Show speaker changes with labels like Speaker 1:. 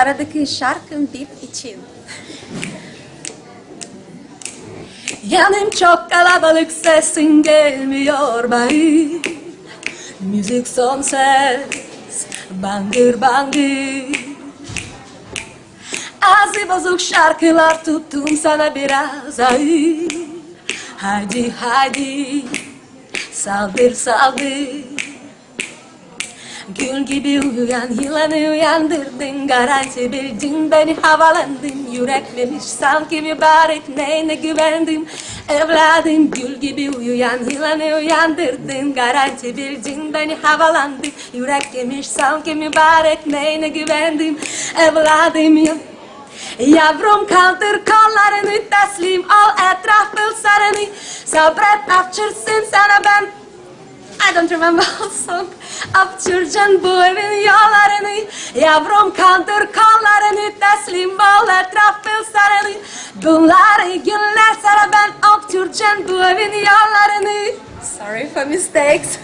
Speaker 1: sıradaki şarkım bir için. Yanım çok kalabalık sesin gelmiyor bayım Müzik son ses bangır bangır. Ağzı bozuk şarkılar tuttum sana biraz ay. Haydi haydi saldır saldır Gül gibi uyuyan yılanı uyandırdın. Garanti bildin beni havalandın. Yüreklemiş sanki mübarek neyine güvendim Evladım gül gibi uyuyan yılanı uyandırdın. Garanti bildin beni havalandın. Yürek yemiş sanki mübarek neyine güvendim Evladım ya Yavrum kaldır kollarını teslim ol etrafı sarını. Sabret afçırsın sana ben The song Apçırcan bu evin yollarını Yavrum kaldır kollarını teslim ol etrafı sarını Bunları günler sana ben Apçırcan bu evin yollarını Sorry for mistakes